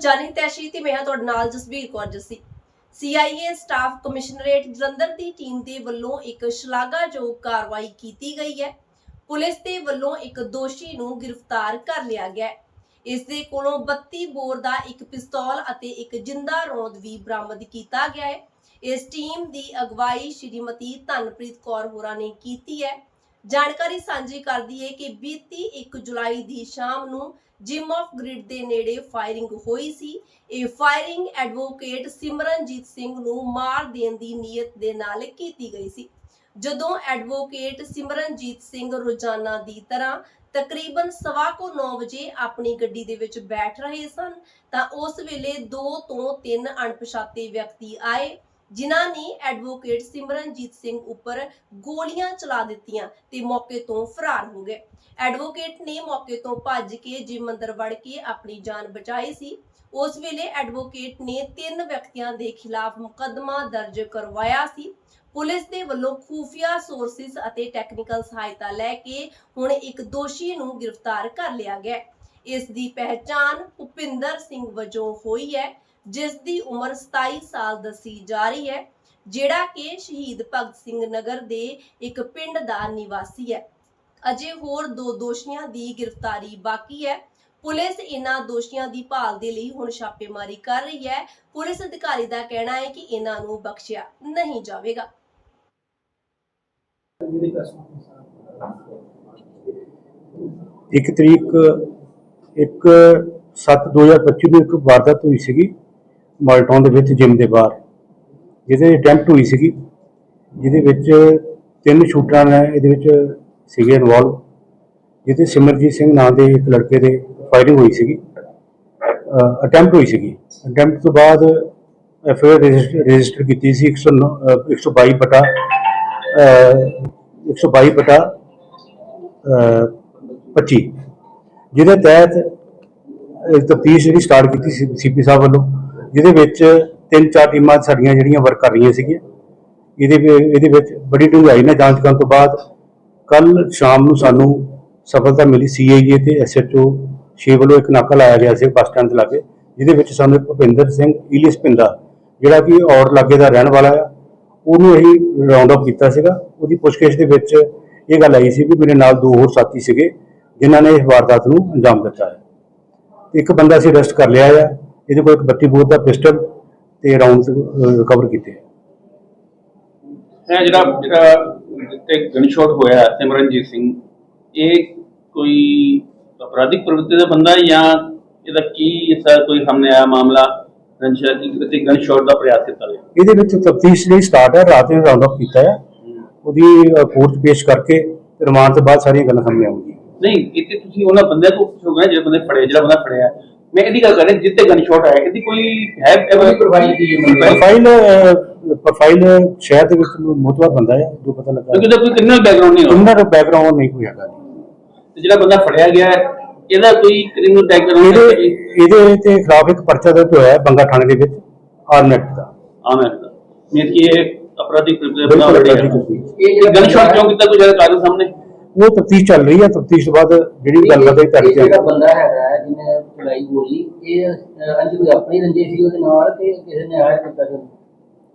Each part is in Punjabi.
ਜਾਨੀ ਤੈਸ਼ੀ ਤੇ ਮੈਂ ਹਾਂ ਤੁਹਾਡੇ ਨਾਲ Jasbir Kaur Jassi CIA staff commissionerate Jalandhar ਦੀ ਟੀਮ ਦੇ ਵੱਲੋਂ ਇੱਕ ਸ਼ਲਾਘਾਯੋਗ ਕਾਰਵਾਈ ਕੀਤੀ ਗਈ ਹੈ। ਪੁਲਿਸ ਦੇ ਵੱਲੋਂ ਇੱਕ ਦੋਸ਼ੀ ਨੂੰ ਗ੍ਰਿਫਤਾਰ ਕਰ ਲਿਆ ਗਿਆ ਹੈ। ਇਸ ਦੇ ਕੋਲੋਂ 32 ਬੋਰ ਦਾ ਇੱਕ ਪਿਸਤੌਲ ਅਤੇ ਇੱਕ ਜਿੰਦਾ ਰੋਂਦ ਵੀ ਬਰਾਮਦ ਕੀਤਾ ਗਿਆ ਹੈ। ਇਸ ਟੀਮ ਦੀ ਅਗਵਾਈ ਸ਼੍ਰੀਮਤੀ ਧਨਪ੍ਰੀਤ ਕੌਰ ਹੋਰਾਂ ਨੇ ਕੀਤੀ ਹੈ। ਜਾਣਕਾਰੀ ਸਾਂਝੀ ਕਰਦੀ ਹੈ ਕਿ ਬੀਤੀ 1 ਜੁਲਾਈ ਦੀ ਸ਼ਾਮ ਨੂੰ ਜਿਮ ਆਫ ਗ੍ਰਿਡ ਦੇ ਨੇੜੇ ਫਾਇਰਿੰਗ ਹੋਈ ਸੀ। ਇਹ ਫਾਇਰਿੰਗ ਐਡਵੋਕੇਟ ਸਿਮਰਨਜੀਤ ਸਿੰਘ ਨੂੰ ਮਾਰ ਦੇਣ ਦੀ ਨੀਅਤ ਦੇ ਨਾਲ ਕੀਤੀ ਗਈ ਸੀ। ਜਦੋਂ ਐਡਵੋਕੇਟ ਸਿਮਰਨਜੀਤ ਸਿੰਘ ਰੋਜ਼ਾਨਾ ਦੀ ਤਰ੍ਹਾਂ ਤਕਰੀਬਨ ਸਵਾ ਕੋ 9 ਵਜੇ ਆਪਣੀ ਗੱਡੀ ਦੇ ਵਿੱਚ ਬੈਠ ਰਹੇ ਸਨ, ਤਾਂ ਉਸ ਵੇਲੇ 2 ਤੋਂ 3 ਅਣਪਛਾਤੇ ਵਿਅਕਤੀ ਆਏ। ਜਿਨ੍ਹਾਂ ਨੇ ਐਡਵੋਕੇਟ ਸਿਮਰਨਜੀਤ ਸਿੰਘ ਉੱਪਰ ਗੋਲੀਆਂ ਚਲਾ ਦਿੱਤੀਆਂ ਤੇ ਮੌਕੇ ਤੋਂ ਫਰਾਰ ਹੋ ਗਏ। ਐਡਵੋਕੇਟ ਨੇ ਮੌਕੇ ਤੋਂ ਭੱਜ ਕੇ ਜਿਮ ਅੰਦਰ ਵੜ ਕੇ ਆਪਣੀ ਜਾਨ ਬਚਾਈ ਸੀ। ਉਸ ਵੇਲੇ ਐਡਵੋਕੇਟ ਨੇ ਤਿੰਨ ਵਿਅਕਤੀਆਂ ਦੇ ਖਿਲਾਫ ਮੁਕੱਦਮਾ ਦਰਜ ਕਰਵਾਇਆ ਸੀ। ਪੁਲਿਸ ਦੇ ਵੱਲੋਂ ਖੂਫੀਆ ਸੋਰਸਿਸ ਅਤੇ ਟੈਕਨੀਕਲ ਸਹਾਇਤਾ ਲੈ ਕੇ ਹੁਣ ਇੱਕ ਦੋਸ਼ੀ ਨੂੰ ਗ੍ਰਿਫਤਾਰ ਕਰ ਲਿਆ ਗਿਆ ਹੈ। ਇਸ ਦੀ ਪਹਿਚਾਣ ਭੁਪਿੰਦਰ ਸਿੰਘ ਵਜੋਂ ਹੋਈ ਹੈ, ਜਿਸ ਦੀ ਉਮਰ 27 ਸਾਲ ਦੱਸੀ ਜਾ ਰਹੀ ਹੈ, ਜਿਹੜਾ ਕਿ ਸ਼ਹੀਦ ਭਗਤ ਸਿੰਘ ਨਗਰ ਦੇ ਇੱਕ ਪਿੰਡ ਦਾ ਨਿਵਾਸੀ ਹੈ। ਅਜੇ ਹੋਰ ਦੋ ਦੋਸ਼ੀਆਂ ਦੀ ਗ੍ਰਿਫਤਾਰੀ ਬਾਕੀ ਹੈ। ਪੁਲਿਸ ਇਹਨਾਂ ਦੋਸ਼ੀਆਂ ਦੀ ਭਾਲ ਦੇ ਲਈ ਹੁਣ ਛਾਪੇਮਾਰੀ ਕਰ ਰਹੀ ਹੈ। ਪੁਲਿਸ ਅਧਿਕਾਰੀ ਦਾ ਕਹਿਣਾ ਹੈ ਕਿ ਇਹਨਾਂ ਨੂੰ ਬਖਸ਼ਿਆ ਨਹੀਂ ਜਾਵੇਗਾ। ਇੱਕ ਤਰੀਕ ਇੱਕ 7 2025 ਨੂੰ ਇੱਕ ਵਾਰਦਾਤ ਹੋਈ ਸੀਗੀ ਮਾਲਟਾਊਨ ਦੇ ਵਿੱਚ ਜਿਮ ਦੇ ਬਾਹਰ, ਜਿਹਦੇ ਅਟੈਂਪਟ ਹੋਈ ਸੀਗੀ, ਜਿਹਦੇ ਵਿੱਚ ਤਿੰਨ ਸ਼ੂਟਰਾਂ ਨੇ ਇਹਦੇ ਵਿੱਚ ਸੀਗੇ ਇਨਵੋਲਵ ਜਿਹਦੇ ਸਿਮਰਜੀਤ ਸਿੰਘ ਨਾਂ ਦੇ ਇੱਕ ਲੜਕੇ ਦੇ ਫਾਇਰਿੰਗ ਹੋਈ ਸੀਗੀ ਅਟੈਂਪਟ ਹੋਈ ਸੀਗੀ। ਅਟੈਂਪਟ ਤੋਂ ਬਾਅਦ ਐਫ ਆਈ ਆਰ ਰਜਿਸਟਰ ਕੀਤੀ ਸੀ 109 ਅਹ 122 ਬਟਾ ਅਹ 122 ਬਟਾ ਅਹ 25 ਜਿਹਦੇ ਤਹਿਤ ਤਫਤੀਸ਼ ਜਿਹੜੀ ਸਟਾਰਟ ਕੀਤੀ ਸੀ ਸੀਪੀ ਸਾਹਿਬ ਵੱਲੋਂ, ਜਿਹਦੇ ਵਿੱਚ ਤਿੰਨ ਚਾਰ ਟੀਮਾਂ ਸਾਡੀਆਂ ਜਿਹੜੀਆਂ ਵਰਕ ਕਰ ਰਹੀਆਂ ਸੀਗੀਆਂ। ਇਹਦੇ ਇਹਦੇ ਵਿੱਚ ਬੜੀ ਡੂੰਘਾਈ ਨਾਲ ਜਾਂਚ ਕਰਨ ਤੋਂ ਬਾਅਦ ਕੱਲ ਸ਼ਾਮ ਨੂੰ ਸਾਨੂੰ ਸਫਲਤਾ ਮਿਲੀ ਸੀਆਈਏ ਤੇ ਐਸਐਚਓ ਛੇ ਵੱਲੋਂ ਇੱਕ ਨਾਕਾ ਲਾਇਆ ਗਿਆ ਸੀ ਬੱਸ ਸਟੈਂਡ ਦੇ ਲਾਗੇ, ਜਿਹਦੇ ਵਿੱਚ ਸਾਨੂੰ ਭੁਪਿੰਦਰ ਸਿੰਘ ਇਲੀਸ ਪਿੰਦਾ ਜਿਹੜਾ ਕਿ ਔਰ ਲਾਗੇ ਦਾ ਰਹਿਣ ਵਾਲਾ ਆ, ਉਹਨੂੰ ਅਸੀਂ ਰਾਉਂਡ ਅਪ ਕੀਤਾ ਸੀਗਾ। ਉਹਦੀ ਪੁੱਛਗਿੱਛ ਦੇ ਵਿੱਚ ਇਹ ਗੱਲ ਆਈ ਸੀ ਵੀ ਮੇਰੇ ਨਾਲ ਦੋ ਹੋਰ ਸਾਥੀ ਸੀਗੇ। ਜਿਨ੍ਹਾਂ ਨੇ ਇਸ ਵਾਰਦਾਤ ਨੂੰ ਅੰਜਾਮ ਦਿੱਤਾ ਹੈ। ਇੱਕ ਬੰਦਾ ਅਸੀਂ ਅਰੈਸਟ ਕਰ ਲਿਆ ਆ ਇਹਦੇ ਕੋਲ ਇੱਕ 32 ਬੋਰ ਦਾ ਪਿਸਟਲ ਤੇ ਰਾਉਂਡ ਰਿਕਵਰ ਕੀਤੇ ਹੈ। ਜਿਹੜਾ ਜਿਹੜਾ ਤੇ ਗਨਸ਼ਾਟ ਹੋਇਆ ਸਿਮਰਨਜੀਤ ਸਿੰਘ ਇਹ ਕੋਈ ਅਪਰਾਧਿਕ ਪ੍ਰਵਿਰਤੀ ਦਾ ਬੰਦਾ ਹੈ ਜਾਂ ਇਹਦਾ ਕੀ ਇਸਾ ਕੋਈ ਸਾਹਮਣੇ ਆਇਆ ਮਾਮਲਾ? ਗਨਸ਼ਾਟ ਦੀ ਤੇ ਗਨਸ਼ਾਟ ਦਾ ਪ੍ਰਯਾਸ ਕੀਤਾ ਗਿਆ? ਇਹਦੇ ਵਿੱਚ ਤਫਤੀਸ਼ ਜਿਹੜੀ ਸਟਾਰਟ ਹੈ ਰਾਤ ਨੂੰ ਰਾਉਂਡ ਅਪ ਕੀਤਾ ਹੈ। ਉਹਦੀ ਕੋਰਟ ਪੇਸ਼ ਕਰਕੇ ਰਿਮਾਂਡ ਤੋਂ ਬਾਅਦ ਸਾਰੀਆਂ ਗੱਲਾਂ ਸਾਹਮਣੇ ਆਉਣਗੀਆਂ। ਨਹੀਂ ਇੱਥੇ ਤੁਸੀਂ ਉਹਨਾਂ ਬੰਦਿਆਂ ਤੋਂ ਪੁੱਛੋਗੇ ਨਾ ਜਿਹੜੇ ਬੰਦੇ ਫੜੇ ਜਿਹੜਾ ਬੰਦਾ ਫੜਿਆ ਮੈਂ ਇਹਦੀ ਗੱਲ ਕਰ ਰਿਹਾ ਜਿੱਤੇ ਗਨਸ਼ਾਟ ਆਇਆ ਇਹਦੀ ਕੋਈ ਹੈ ਪ੍ਰੋਫਾਈਲ ਦੀ? ਪ੍ਰੋਫਾਈਲ ਪ੍ਰੋਫਾਈਲ ਸ਼ਹਿਰ ਦੇ ਵਿੱਚ ਮੋਤਵਾਰ ਬੰਦਾ ਹੈ ਜੋ ਪਤਾ ਲੱਗਾ ਕਿਉਂਕਿ ਇਹਦਾ ਕੋਈ ਕ੍ਰਿਮੀਨਲ ਬੈਕਗ੍ਰਾਉਂਡ ਨਹੀਂ ਹੋਣਾ। ਉਹਨਾਂ ਦਾ ਬੈਕਗ੍ਰਾਉਂਡ ਨਹੀਂ ਕੋਈ ਹੈਗਾ। ਤੇ ਜਿਹੜਾ ਬੰਦਾ ਫੜਿਆ ਗਿਆ ਹੈ, ਇਹਦਾ ਕੋਈ ਕ੍ਰਿਮੀਨਲ ਬੈਕਗ੍ਰਾਉਂਡ ਇਹਦੇ ਇਹਦੇ ਤੇ ਖਿਲਾਫ ਇੱਕ ਪਰਚਾ ਦਰਜ ਹੋਇਆ ਹੈ ਬੰਗਾ ਥਾਣੇ ਦੇ ਵਿੱਚ ਆਰਨੈਟ ਦਾ। ਆਮਦ ਮੈਂ ਕਿ ਇਹ ਅਪਰਾਧਿਕ ਬਿਲਕੁਲ ਅਪਰਾਧਿਕ ਪ੍ਰਵਿਰਤੀ। ਇਹ ਗਨਸ਼ਾਟ ਕਿਉਂ ਕੀਤਾ ਕੋਈ ਜ਼ਿਆਦਾ ਕਾਰਨ ਸਾਹਮਣੇ? ਉਹ ਤਫਤੀਸ਼ ਚੱਲ ਰਹੀ ਹੈ ਤਫਤੀਸ਼ ਤੋਂ ਬਾਅਦ ਜਿਹੜੀ ਗੱਲ ਕਰਦੇ ਇਹ ਤੁਹਾਡੇ ਜਿਹੜਾ ਤੇ ਬੰਦਾ ਹੈਗਾ ਹੈ ਜਿਹਨੇ ਚੜਾਈ ਗੋਲੀ ਇਹ ਅੰਜ ਕੋਈ ਆਪਣੀ ਰੰਜੇ ਸੀ ਉਹਦੇ ਨਾਲ ਤੇ ਕਿਸੇ ਨੇ ਆਇਆ ਕੀਤਾ ਸੀ?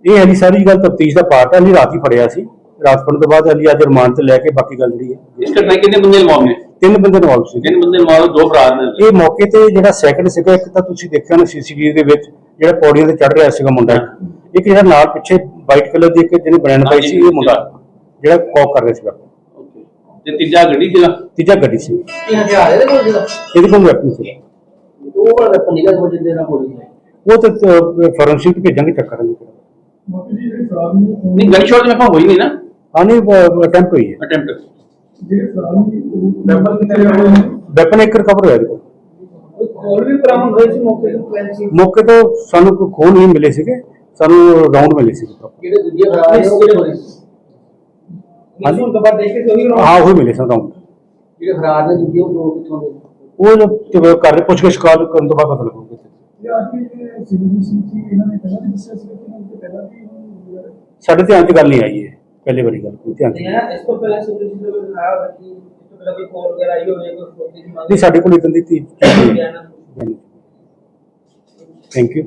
ਇਹ ਹਲੀ ਸਾਰੀ ਗੱਲ ਤਫਤੀਸ਼ ਦਾ ਪਾਰਟ ਹੈ। ਹਲੀ ਰਾਤ ਹੀ ਫੜਿਆ ਸੀ। ਰਾਤ ਫੜਨ ਤੋਂ ਬਾਅਦ ਹਲੀ ਅੱਜ ਰਿਮਾਂਡ ਤੇ ਲੈ ਕੇ ਬਾਕੀ ਗੱਲ ਜਿਹੜੀ ਹੈ ਇਸ ਘਟਨਾ ਕਿੰਨੇ ਬੰਦੇ ਇਨਵੋਲਵ ਨੇ? ਤਿੰਨ ਬੰਦੇ ਇਨਵੋਲਵ ਸੀ। ਤਿੰਨ ਬੰਦੇ ਇਨਵੋਲਵ ਦੋ ਫਰਾਰ ਨੇ। ਇਹ ਮੌਕੇ ਤੇ ਜਿਹੜਾ ਸੈਕੰਡ ਸੀਗਾ ਇੱਕ ਤਾਂ ਤੁਸੀਂ ਦੇਖਿਆ ਨਾ ਸੀਸੀਟੀਵੀ ਦੇ ਵਿੱਚ ਜਿਹੜਾ ਪੌੜੀਆਂ ਤੇ ਚੜ ਰਿਹਾ ਸੀਗਾ ਮੁੰਡਾ। ਇੱਕ। ਜਿਹੜਾ ਨਾਲ ਪਿੱਛੇ ਵਾਈਟ ਕਲਰ ਦੀ ਇੱਕ ਜਿਹਨੇ ਬਨੈਣ ਪਾਈ ਸੀ ਇਹ ਮੁੰਡਾ ਜਿਹੜਾ ਕੌਕ ਕਰ ਰਿਹਾ ਸੀਗਾ. ਤੇ ਤੀਜਾ ਗੱਡੀ ਸੀਗਾ। ਤੀਜਾ ਗੱਡੀ ਸੀ। ਇਹ ਹਥਿਆਰ ਇਹਦੇ ਕੋਲ ਸੀਗਾ ਇਹਦੇ ਕੋਲ ਵੈਪਨ ਸੀ। ਉਹ ਵਾਲਾ ਵੈਪਨ ਨਿਕਲ ਹੋ ਜਿੰਦੇ ਨਾਲ ਗੋਲੀ ਹੈ ਉਹ ਤੇ ਫੋਰੈਂਸਿਕ ਭੇਜਾਂਗੇ ਚੈੱਕ ਕਰਾਂਗੇ ਨਹੀਂ ਗਨਸ਼ਾਟ ਤਾਂ ਮੈਂ ਹੋਈ ਨਹੀਂ ਨਾ। ਹਾਂ ਨਹੀਂ ਅਟੈਂਪਟ ਹੋਈ ਹੈ। ਅਟੈਂਪਟ ਵੈਪਨ ਇੱਕ ਰਿਕਵਰ ਹੋਇਆ ਇਹਦੇ ਕੋਲ। ਹੋਰ ਵੀ ਬਰਾਮਦ ਹੋਏ ਸੀ ਮੌਕੇ ਤੇ? ਫੈਂਸੀ ਮੌਕੇ ਤੋਂ ਸਾਨੂੰ ਕੋਈ ਖੋਹ ਨਹੀਂ ਮਿਲੇ ਸੀਗੇ ਸਾਨੂੰ ਰਾਉਂਡ ਮਿਲੇ ਸੀ। ਜਿਹੜੇ ਦੂਜੇ ਫਰਾਰ ਨੇ ਉਹ ਕਿਹੜੇ ਹੋਏ ਹਾਂਜੀ। ਹੁਣ ਤੋਂ ਬਾਅਦ ਦੇਖ ਕੇ ਸੋਈ ਹਾਂ ਉਹ ਹੀ ਮਿਲੇ ਸਾਨੂੰ ਰਾਉਂਡ ਜਿਹੜੇ ਫਰਾਰ ਨੇ ਦੂਜੇ ਉਹ ਦੋ ਕਿੱਥੋਂ ਦੇ ਉਹ ਜੋ ਤੇ ਕਰ ਰਹੇ ਪੁੱਛ ਕੇ ਸ਼ਿਕਾਰ ਕਰਨ ਤੋਂ ਬਾਅਦ ਪਤਾ ਲੱਗੂਗਾ ਸਾਡੇ ਧਿਆਨ 'ਚ ਗੱਲ ਨਹੀਂ ਆਈ ਹੈ ਪਹਿਲੀ ਵਾਰੀ ਗੱਲ ਕੋਈ ਧਿਆਨ 'ਚ ਨਹੀਂ ਆਈ। ਇਸ ਤੋਂ ਪਹਿਲਾਂ ਸਿਵਲ ਜੀ ਦਾ ਦਿਖਾਇਆ ਹੋਇਆ ਕਿ ਇਸ ਤੋਂ ਪਹਿਲਾਂ ਕੋਈ ਕਾਲ ਵਗੈਰਾ ਆਈ ਹੋਵੇ ਕੋਈ ਫੋਟੋ ਦੀ ਮੰਗ ਨਹੀਂ ਸਾਡੇ ਕੋਲ ਇਦਾਂ ਦੀ ਚੀਜ਼ ਨਹੀਂ ਥੈਂਕ ਯੂ